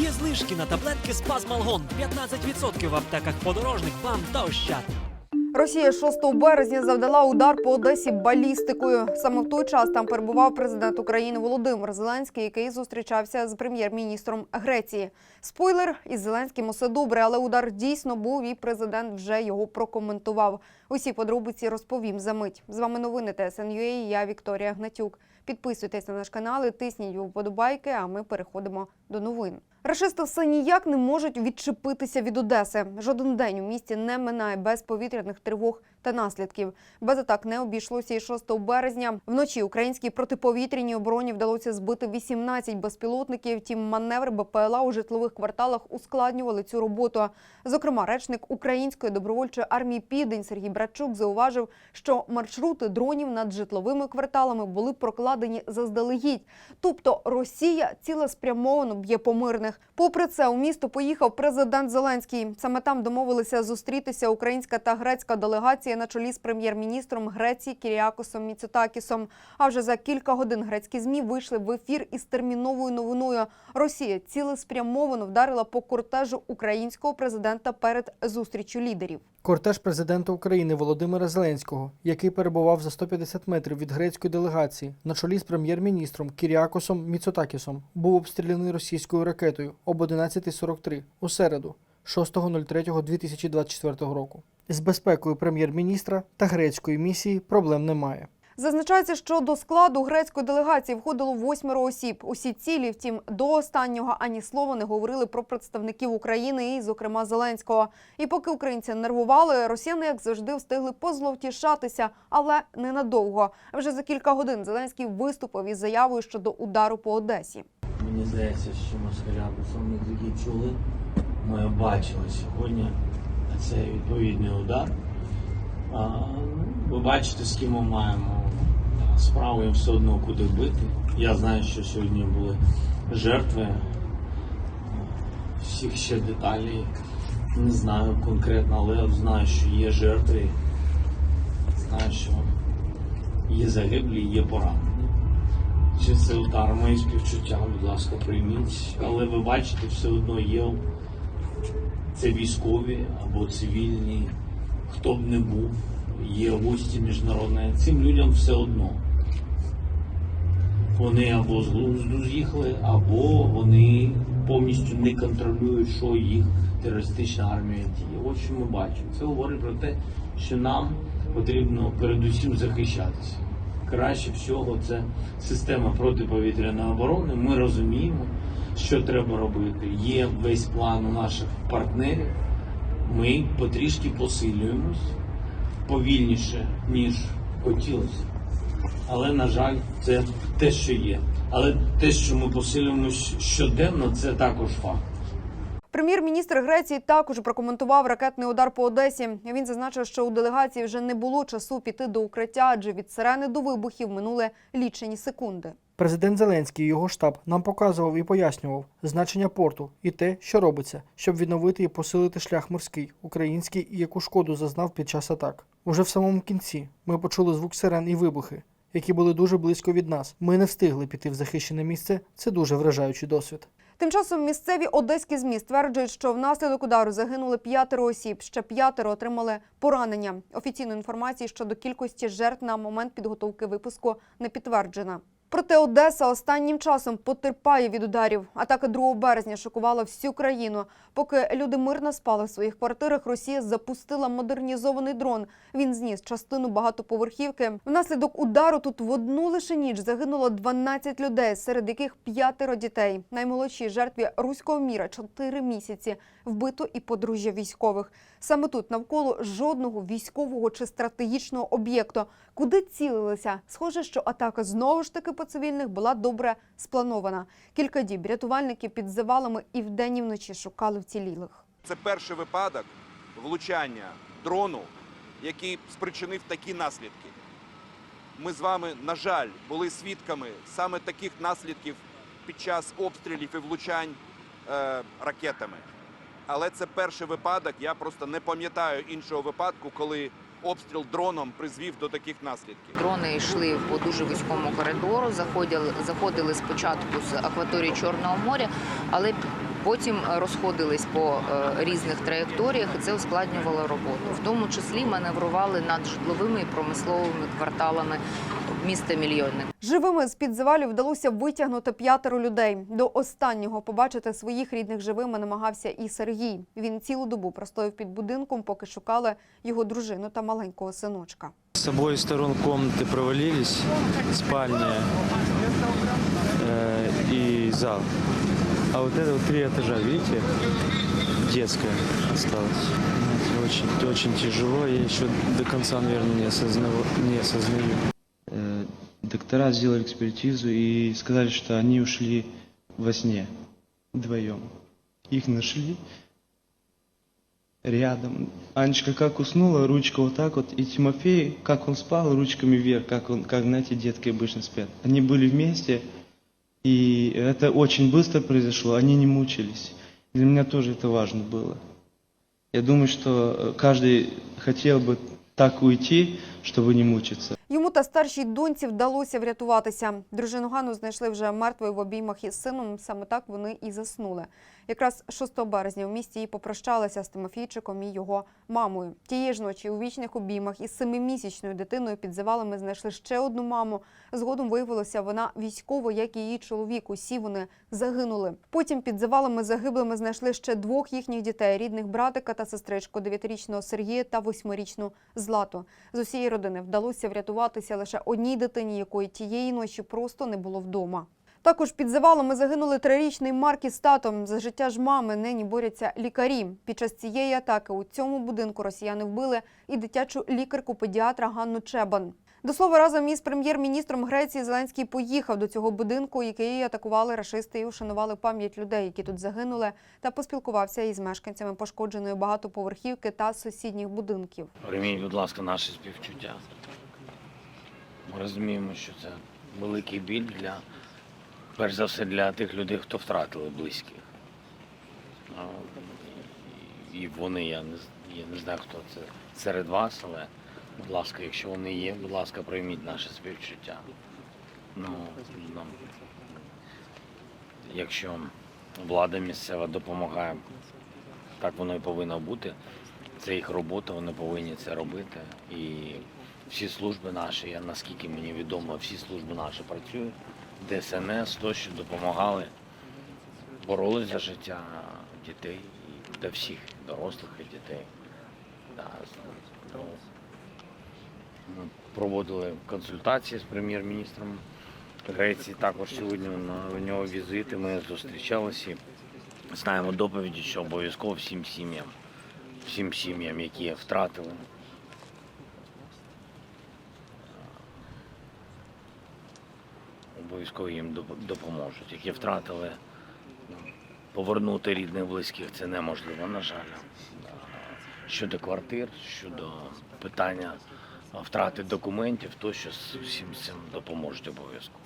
Є знижки на таблетки Спазмалгон 15% в аптеках подорожник, бам та ощад. Росія 6 березня завдала удар по Одесі балістикою. Саме в той час там перебував президент України Володимир Зеленський, який зустрічався з прем'єр-міністром Греції. Спойлер із Зеленським усе добре, але удар дійсно був, і президент вже його прокоментував. Усі подробиці розповім за мить. З вами новини ТСНЮА, Я Вікторія Гнатюк. Підписуйтесь на наш канал, і тисніть вподобайки. А ми переходимо до новин. Рашисти все ніяк не можуть відчепитися від Одеси. Жоден день у місті не минає без повітряних тривог та наслідків. Без атак не обійшлося і 6 березня. Вночі українській протиповітряній обороні вдалося збити 18 безпілотників. Втім, маневри БПЛА у житлових кварталах ускладнювали цю роботу. Зокрема, речник Української добровольчої армії Південь Сергій Братчук зауважив, що маршрути дронів над житловими кварталами були прокладені заздалегідь. Тобто Росія цілеспрямовано б'є по мирних. Попри це, у місто поїхав президент Зеленський. Саме там домовилися зустрітися українська та грецька делегація на чолі з прем'єр-міністром Греції Кіріакосом Міцотакісом. А вже за кілька годин грецькі змі вийшли в ефір із терміновою новиною. Росія цілеспрямовано вдарила по кортежу українського президента перед зустрічю лідерів. Кортеж президента України Володимира Зеленського, який перебував за 150 метрів від грецької делегації на чолі з прем'єр-міністром Кіріакосом Міцотакісом, був обстріляний російською ракетою об 11.43 у середу, 6.03.2024 року. З безпекою прем'єр-міністра та грецької місії проблем немає. Зазначається, що до складу грецької делегації входило восьмеро осіб. Усі цілі, втім, до останнього ані слова не говорили про представників України і, зокрема, Зеленського. І поки українці нервували, росіяни, як завжди, встигли позловтішатися, але ненадовго. Вже за кілька годин Зеленський виступив із заявою щодо удару по Одесі. Мені здається, що москаля саме такі чули. Ми бачили сьогодні цей відповідний удар. Ну, ви бачите, з ким ми маємо справу, їм все одно куди бити. Я знаю, що сьогодні були жертви. Всіх ще деталей не знаю конкретно, але знаю, що є жертви. Знаю, що є загиблі, є поранені. Чи це удар мої співчуття, будь ласка, прийміть. Але ви бачите, все одно є це військові або цивільні, хто б не був, є гості міжнародні. Цим людям все одно. Вони або з глузду з'їхали, або вони повністю не контролюють, що їх терористична армія діє. От що ми бачимо. Це говорить про те, що нам потрібно передусім захищатися. Краще всього це система протиповітряної оборони. Ми розуміємо, що треба робити. Є весь план у наших партнерів. Ми потрішки посилюємось повільніше, ніж хотілося. Але, на жаль, це те, що є. Але те, що ми посилюємось щоденно, це також факт. Прем'єр-міністр Греції також прокоментував ракетний удар по Одесі. Він зазначив, що у делегації вже не було часу піти до укриття, адже від сирени до вибухів минули лічені секунди. Президент Зеленський і його штаб нам показував і пояснював значення порту і те, що робиться, щоб відновити і посилити шлях морський, український і яку шкоду зазнав під час атак. Уже в самому кінці ми почули звук сирен і вибухи, які були дуже близько від нас. Ми не встигли піти в захищене місце. Це дуже вражаючий досвід. Тим часом місцеві одеські змі стверджують, що внаслідок удару загинули п'ятеро осіб, ще п'ятеро отримали поранення. Офіційної інформації щодо кількості жертв на момент підготовки випуску не підтверджена. Проте Одеса останнім часом потерпає від ударів. Атака 2 березня шокувала всю країну. Поки люди мирно спали в своїх квартирах, Росія запустила модернізований дрон. Він зніс частину багатоповерхівки. Внаслідок удару тут в одну лише ніч загинуло 12 людей, серед яких п'ятеро дітей. Наймолодшій жертві руського міра 4 місяці. Вбито і подружжя військових. Саме тут навколо жодного військового чи стратегічного об'єкту. Куди цілилися? Схоже, що атака знову ж таки по цивільних була добре спланована. Кілька діб рятувальників під завалами і вдень, і вночі шукали вцілілих. Це перший випадок влучання дрону, який спричинив такі наслідки. Ми з вами, на жаль, були свідками саме таких наслідків під час обстрілів і влучань е, ракетами. Але це перший випадок. Я просто не пам'ятаю іншого випадку, коли обстріл дроном призвів до таких наслідків. Дрони йшли по дуже вузькому коридору, заходили, заходили спочатку з акваторії Чорного моря, але потім розходились по е, різних траєкторіях, і це ускладнювало роботу. В тому числі маневрували над житловими і промисловими кварталами міста Мільйонник. Живими з під завалів вдалося витягнути п'ятеро людей. До останнього побачити своїх рідних живими намагався і Сергій. Він цілу добу простояв під будинком, поки шукали його дружину та маленького синочка. С обоих сторон комнаты провалились, спальня э, и зал. А вот это вот три этажа, видите, детская осталась. Знаете, Очень, очень тяжело, я еще до конца, наверное, не, осознавал, не осознаю. Доктора сделали экспертизу и сказали, что они ушли во сне вдвоем. Их нашли рядом. Анечка как уснула, ручка вот так вот, и Тимофей, как он спал, ручками вверх, как он, как, знаете, детки обычно спят. Они были вместе, и это очень быстро произошло, они не мучились. Для меня тоже это важно было. Я думаю, что каждый хотел бы так уйти, чтобы не мучиться. Йому та старшій доньці вдалося врятуватися. Дружину Ганну знайшли вже мертвою в обіймах із сином. Саме так вони і заснули. Якраз 6 березня в місті її попрощалися з Тимофійчиком і його мамою. Тієї ж ночі у вічних обіймах із семимісячною дитиною під завалами знайшли ще одну маму. Згодом виявилося, вона військова, як і її чоловік. Усі вони загинули. Потім під завалами загиблими знайшли ще двох їхніх дітей: рідних братика та сестричку, дев'ятирічного Сергія та восьмирічну Злату. З усієї родини вдалося врятуватися лише одній дитині, якої тієї ночі просто не було вдома. Також під завалами загинули трирічний Марк із татом. За життя ж мами нині борються лікарі. Під час цієї атаки у цьому будинку росіяни вбили і дитячу лікарку-педіатра Ганну Чебан. До слова, разом із прем'єр-міністром Греції Зеленський поїхав до цього будинку, який атакували рашисти і ушанували пам'ять людей, які тут загинули, та поспілкувався із мешканцями пошкодженої багатоповерхівки та сусідніх будинків. Прийміть, будь ласка, наші співчуття. Ми розуміємо, що це великий біль для, перш за все, для тих людей, хто втратили близьких. І вони, я не, я не знаю, хто це серед вас, але, будь ласка, якщо вони є, будь ласка, прийміть наше співчуття. Ну, нам, якщо влада місцева допомагає, так воно і повинно бути. Це їх робота, вони повинні це робити. І всі служби наші, я наскільки мені відомо, всі служби наші працюють. ДСНС тощо допомагали, боролись за життя дітей для всіх дорослих і дітей. Да, ну, Ми проводили консультації з прем'єр-міністром Греції. Також сьогодні на нього візити. Ми зустрічалися. Знаємо доповіді, що обов'язково всім сім'ям всім сім'ям, які втратили. Обов'язково їм допоможуть. Які втратили ну, повернути рідних близьких, це неможливо, на жаль. Щодо квартир, щодо питання втрати документів, то що з всім цим допоможуть обов'язково.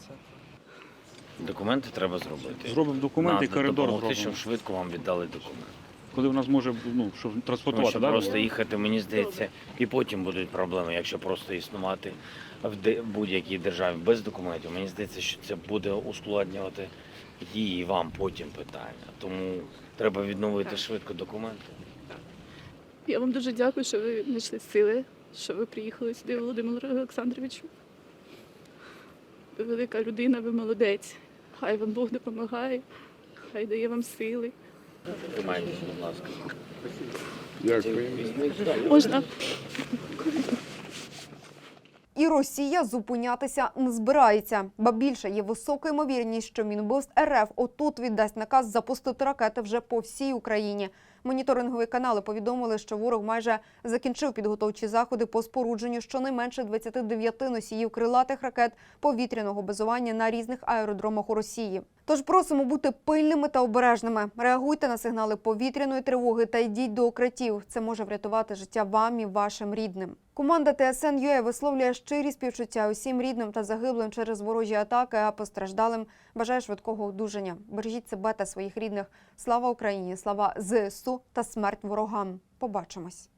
Документи треба зробити. Зробимо документи Надо коридор зробимо. щоб швидко вам віддали документи. Коли в нас може, ну, щоб Тому що да? просто їхати, мені здається, і потім будуть проблеми, якщо просто існувати в будь-якій державі без документів. Мені здається, що це буде ускладнювати їй і вам потім питання. Тому треба відновити швидко документи. Я вам дуже дякую, що ви знайшли сили, що ви приїхали сюди, Володимир Олександрович. Ви велика людина, ви молодець. Хай вам Бог допомагає, хай дає вам сили. Тримайтеся, будь ласка. Можна І Росія зупинятися не збирається. Ба більше є висока ймовірність, що Мінбуст РФ отут віддасть наказ запустити ракети вже по всій Україні. Моніторингові канали повідомили, що ворог майже закінчив підготовчі заходи по спорудженню щонайменше 29 носіїв крилатих ракет повітряного базування на різних аеродромах у Росії. Тож просимо бути пильними та обережними. Реагуйте на сигнали повітряної тривоги та йдіть до укриттів. Це може врятувати життя вам і вашим рідним. Команда ТСН ЮЕ висловлює щирі співчуття усім рідним та загиблим через ворожі атаки, а постраждалим бажає швидкого одужання. Бережіть себе та своїх рідних. Слава Україні! Слава ЗСУ та смерть ворогам! Побачимось!